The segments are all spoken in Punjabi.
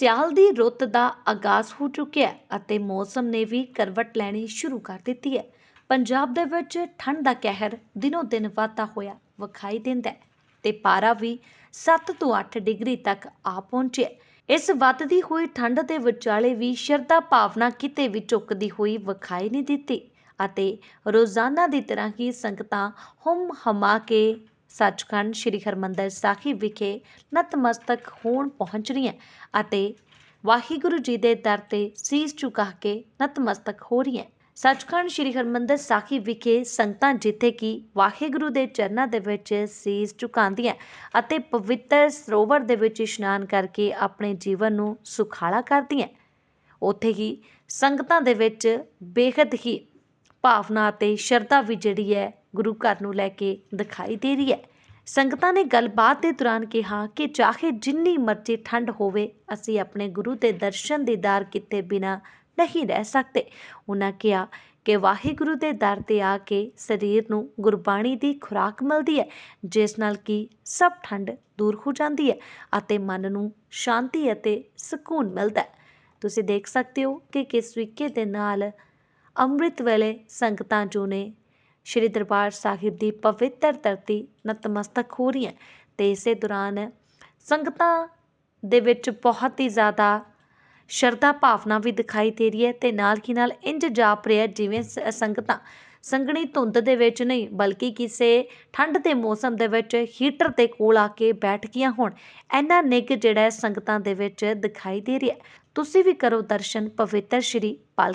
ਸਿਆਲ ਦੀ ਰੁੱਤ ਦਾ ਆਗਾਜ਼ ਹੋ ਚੁੱਕਿਆ ਹੈ ਅਤੇ ਮੌਸਮ ਨੇ ਵੀ ਕਰਵਟ ਲੈਣੀ ਸ਼ੁਰੂ ਕਰ ਦਿੱਤੀ ਹੈ। ਪੰਜਾਬ ਦੇ ਵਿੱਚ ਠੰਡ ਦਾ ਕਹਿਰ ਦਿਨੋ ਦਿਨ ਵਧਦਾ ਹੋਇਆ ਵਿਖਾਈ ਦਿੰਦਾ ਹੈ ਤੇ ਪਾਰਾ ਵੀ 7 ਤੋਂ 8 ਡਿਗਰੀ ਤੱਕ ਆ ਪਹੁੰਚਿਆ ਇਸ ਵੱਧਦੀ ਹੋਈ ਠੰਡ ਦੇ ਵਿਚਾਲੇ ਵੀ ਸ਼ਰਧਾ ਭਾਵਨਾ ਕਿਤੇ ਵੀ ਚੁੱਕਦੀ ਹੋਈ ਵਿਖਾਈ ਨਹੀਂ ਦਿੱਤੀ ਅਤੇ ਰੋਜ਼ਾਨਾ ਦੀ ਤਰ੍ਹਾਂ ਹੀ ਸੰਗਤਾਂ ਹੁਮ ਹਮਾ ਕੇ ਸੱਚਖੰਡ ਸ੍ਰੀ ਹਰਮੰਦਰ ਸਾਹਿਬ ਵਿਖੇ ਨਤਮਸਤਕ ਹੋਣ ਪਹੁੰਚ ਰਹੀਆਂ ਅਤੇ ਵਾਹਿਗੁਰੂ ਜੀ ਦੇ ਦਰ ਤੇ ਸੀਸ ਝੁਕਾ ਕੇ ਨਤਮਸਤਕ ਹੋ ਰਹੀਆਂ ਸੱਚਖੰਡ ਸ੍ਰੀ ਹਰਮੰਦਰ ਸਾਹਿਬ ਵਿਖੇ ਸੰਗਤਾਂ ਜਿੱਥੇ ਕਿ ਵਾਹਿਗੁਰੂ ਦੇ ਚਰਨਾਂ ਦੇ ਵਿੱਚ ਸੀਸ ਝੁਕਾਉਂਦੀਆਂ ਅਤੇ ਪਵਿੱਤਰ ਸਰੋਵਰ ਦੇ ਵਿੱਚ ਇਸ਼ਨਾਨ ਕਰਕੇ ਆਪਣੇ ਜੀਵਨ ਨੂੰ ਸੁਖਾਲਾ ਕਰਦੀਆਂ ਉੱਥੇ ਹੀ ਸੰਗਤਾਂ ਦੇ ਵਿੱਚ ਬੇਹੱਦ ਹੀ ਭਾਵਨਾ ਅਤੇ ਸ਼ਰਧਾ ਵੀ ਜਿਹੜੀ ਹੈ ਗੁਰੂ ਘਰ ਨੂੰ ਲੈ ਕੇ ਦਿਖਾਈ ਦੇ ਰਹੀ ਹੈ। ਸੰਗਤਾਂ ਨੇ ਗੱਲਬਾਤ ਦੇ ਦੌਰਾਨ ਕਿਹਾ ਕਿ ਚਾਹੇ ਜਿੰਨੀ ਮਰਜ਼ੀ ਠੰਡ ਹੋਵੇ, ਅਸੀਂ ਆਪਣੇ ਗੁਰੂ ਦੇ ਦਰਸ਼ਨ ਦੀਦਾਰ ਕੀਤੇ ਬਿਨਾ ਨਹੀਂ ਰਹਿ ਸਕਦੇ। ਉਹਨਾਂ ਕਿਹਾ ਕਿ ਵਾਹਿਗੁਰੂ ਦੇ ਦਰ ਤੇ ਆ ਕੇ ਸਰੀਰ ਨੂੰ ਗੁਰਬਾਣੀ ਦੀ ਖੁਰਾਕ ਮਿਲਦੀ ਹੈ, ਜਿਸ ਨਾਲ ਕਿ ਸਭ ਠੰਡ ਦੂਰ ਹੋ ਜਾਂਦੀ ਹੈ ਅਤੇ ਮਨ ਨੂੰ ਸ਼ਾਂਤੀ ਅਤੇ ਸਕੂਨ ਮਿਲਦਾ ਹੈ। ਤੁਸੀਂ ਦੇਖ ਸਕਦੇ ਹੋ ਕਿ ਕਿਸ ਤਰੀਕੇ ਦੇ ਨਾਲ ਅੰਮ੍ਰਿਤ ਵੇਲੇ ਸੰਗਤਾਂ ਜੋ ਨੇ। ਸ਼੍ਰੀ ਦਰਬਾਰ ਸਾਹਿਬ ਦੀ ਪਵਿੱਤਰ ਧਰਤੀ ਨਤਮਸਤਕ ਹੋ ਰਹੀਆਂ ਅਤੇ ਇਸੇ ਦੌਰਾਨ ਸੰਗਤਾਂ ਦੇ ਵਿੱਚ ਬਹੁਤ ਹੀ ਜ਼ਿਆਦਾ ਸ਼ਰਧਾ ਭਾਵਨਾ ਵੀ ਦਿਖਾਈ ਦੇ ਰਹੀ ਹੈ ਅਤੇ ਨਾਲ ਹੀ ਨਾਲ ਇੰਜ ਜਾਪ ਰਿਹਾ ਜਿਵੇਂ ਸ- ਸੰਗਤਾਂ ਸੰਘਣੀ ਧੁੰਦ ਦੇ ਵਿੱਚ ਨਹੀਂ, ਬਲਕਿ ਕਿਸੇ ਠੰਡ ਦੇ ਮੌਸਮ ਦੇ ਵਿੱਚ ਹੀਟਰ ਦੇ ਕੋਲ ਆ ਕੇ ਬੈਠ ਗਈਆਂ ਹੋਣ। ਇੰਨਾ ਨਿੱਘ ਜਿਹੜਾ ਸੰਗਤਾਂ ਦੇ ਵਿੱਚ ਦਿਖਾਈ ਦੇ ਰਿਹਾ ਤੁਸੀਂ ਵੀ ਕਰੋ ਦਰਸ਼ਨ ਪਵਿੱਤਰ ਸ਼੍ਰੀ ਪਾਲ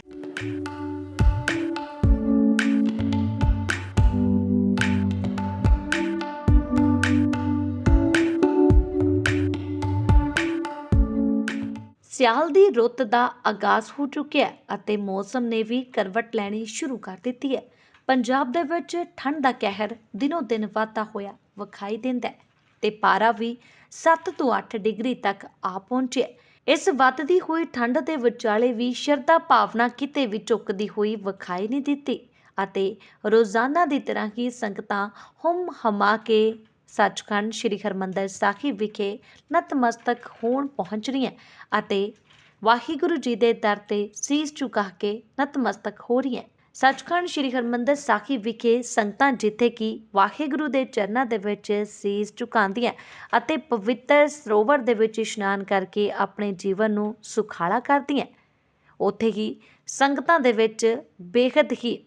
ਸਿਆਲ ਦੀ ਰੁੱਤ ਦਾ ਆਗਾਜ਼ ਹੋ ਚੁੱਕਿਆ ਹੈ ਅਤੇ ਮੌਸਮ ਨੇ ਵੀ ਕਰਵਟ ਲੈਣੀ ਸ਼ੁਰੂ ਕਰ ਦਿੱਤੀ ਹੈ। ਪੰਜਾਬ ਦੇ ਵਿੱਚ ਠੰਡ ਦਾ ਕਹਿਰ ਦਿਨੋ ਦਿਨ ਵਧਦਾ ਹੋਇਆ ਵਿਖਾਈ ਦਿੰਦਾ ਹੈ ਤੇ ਪਾਰਾ ਵੀ 7 ਤੋਂ 8 ਡਿਗਰੀ ਤੱਕ ਆ ਪਹੁੰਚਿਆ ਇਸ ਵੱਧਦੀ ਹੋਈ ਠੰਡ ਦੇ ਵਿਚਾਲੇ ਵੀ ਸ਼ਰਧਾ ਭਾਵਨਾ ਕਿਤੇ ਵੀ ਚੁੱਕਦੀ ਹੋਈ ਵਿਖਾਈ ਨਹੀਂ ਦਿੱਤੀ ਅਤੇ ਰੋਜ਼ਾਨਾ ਦੀ ਤਰ੍ਹਾਂ ਹੀ ਸੰਗਤਾਂ ਹੁਮ ਹਮਾ ਕੇ ਸੱਚਖੰਡ ਸ੍ਰੀ ਹਰਮੰਦਰ ਸਾਹਿਬ ਵਿਖੇ ਨਤਮਸਤਕ ਹੋਣ ਪਹੁੰਚ ਰਹੀਆਂ ਅਤੇ ਵਾਹਿਗੁਰੂ ਜੀ ਦੇ ਦਰ ਤੇ ਸੀਸ ਝੁਕਾ ਕੇ ਨਤਮਸਤਕ ਹੋ ਰਹੀਆਂ ਸੱਚਖੰਡ ਸ੍ਰੀ ਹਰਮੰਦਰ ਸਾਹਿਬ ਵਿਖੇ ਸੰਗਤਾਂ ਜਿੱਥੇ ਕਿ ਵਾਹਿਗੁਰੂ ਦੇ ਚਰਨਾਂ ਦੇ ਵਿੱਚ ਸੀਸ ਝੁਕਾਉਂਦੀਆਂ ਅਤੇ ਪਵਿੱਤਰ ਸਰੋਵਰ ਦੇ ਵਿੱਚ ਇਸ਼ਨਾਨ ਕਰਕੇ ਆਪਣੇ ਜੀਵਨ ਨੂੰ ਸੁਖਾਲਾ ਕਰਦੀਆਂ ਉੱਥੇ ਹੀ ਸੰਗਤਾਂ ਦੇ ਵਿੱਚ ਬੇਹੱਦ ਹੀ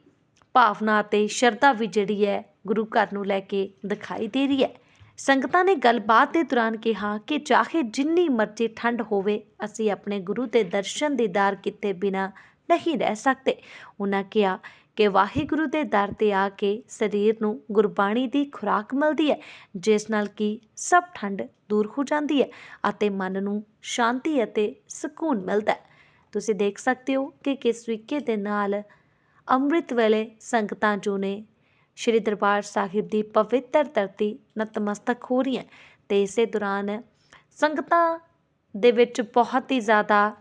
ਭਾਵਨਾ ਅਤੇ ਸ਼ਰਧਾ ਵੀ ਜਿਹੜੀ ਹੈ ਗੁਰੂ ਘਰ ਨੂੰ ਲੈ ਕੇ ਦਿਖਾਈ ਦੇ ਰਹੀ ਹੈ। ਸੰਗਤਾਂ ਨੇ ਗੱਲਬਾਤ ਦੇ ਦੌਰਾਨ ਕਿਹਾ ਕਿ ਚਾਹੇ ਜਿੰਨੀ ਮਰਜ਼ੀ ਠੰਡ ਹੋਵੇ, ਅਸੀਂ ਆਪਣੇ ਗੁਰੂ ਦੇ ਦਰਸ਼ਨ ਦੀਦਾਰ ਕੀਤੇ ਬਿਨਾ ਨਹੀਂ ਰਹਿ ਸਕਦੇ। ਉਹਨਾਂ ਕਿਹਾ ਕਿ ਵਾਹਿਗੁਰੂ ਦੇ ਦਰ ਤੇ ਆ ਕੇ ਸਰੀਰ ਨੂੰ ਗੁਰਬਾਣੀ ਦੀ ਖੁਰਾਕ ਮਿਲਦੀ ਹੈ, ਜਿਸ ਨਾਲ ਕਿ ਸਭ ਠੰਡ ਦੂਰ ਹੋ ਜਾਂਦੀ ਹੈ ਅਤੇ ਮਨ ਨੂੰ ਸ਼ਾਂਤੀ ਅਤੇ ਸਕੂਨ ਮਿਲਦਾ ਹੈ। ਤੁਸੀਂ ਦੇਖ ਸਕਦੇ ਹੋ ਕਿ ਕਿਸ ਤਰੀਕੇ ਦੇ ਨਾਲ ਅੰਮ੍ਰਿਤ ਵੇਲੇ ਸੰਗਤਾਂ ਜੋ ਨੇ ਸ਼੍ਰੀ ਦਰਬਾਰ ਸਾਹਿਬ ਦੀ ਪਵਿੱਤਰ ਧਰਤੀ ਨਤਮਸਤਕ ਹੋ ਰਹੀਆਂ ਅਤੇ ਇਸੇ ਦੌਰਾਨ ਸੰਗਤਾਂ ਦੇ ਵਿੱਚ ਬਹੁਤ ਹੀ ਜ਼ਿਆਦਾ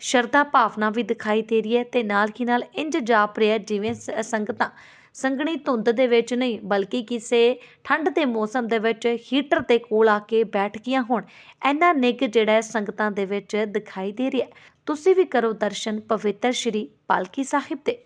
ਸ਼ਰਧਾ ਭਾਵਨਾ ਵੀ ਦਿਖਾਈ ਦੇ ਰਹੀ ਹੈ ਅਤੇ ਨਾਲ ਹੀ ਨਾਲ ਇੰਝ ਜਾਪ ਰਿਹਾ ਜਿਵੇਂ ਸ- ਸੰਗਤਾਂ ਸੰਘਣੀ ਧੁੰਦ ਦੇ ਵਿੱਚ ਨਹੀਂ, ਬਲਕਿ ਕਿਸੇ ਠੰਡ ਦੇ ਮੌਸਮ ਦੇ ਵਿੱਚ ਹੀਟਰ ਦੇ ਕੋਲ ਆ ਕੇ ਬੈਠ ਗਈਆਂ ਹੋਣ। ਇੰਨਾ ਨਿੱਘ ਜਿਹੜਾ ਸੰਗਤਾਂ ਦੇ ਵਿੱਚ ਦਿਖਾਈ ਦੇ ਰਿਹਾ ਤੁਸੀਂ ਵੀ ਕਰੋ ਦਰਸ਼ਨ ਪਵਿੱਤਰ ਸ਼੍ਰੀ ਪਾਲਕੀ ਸਾਹਿਬ ਦੇ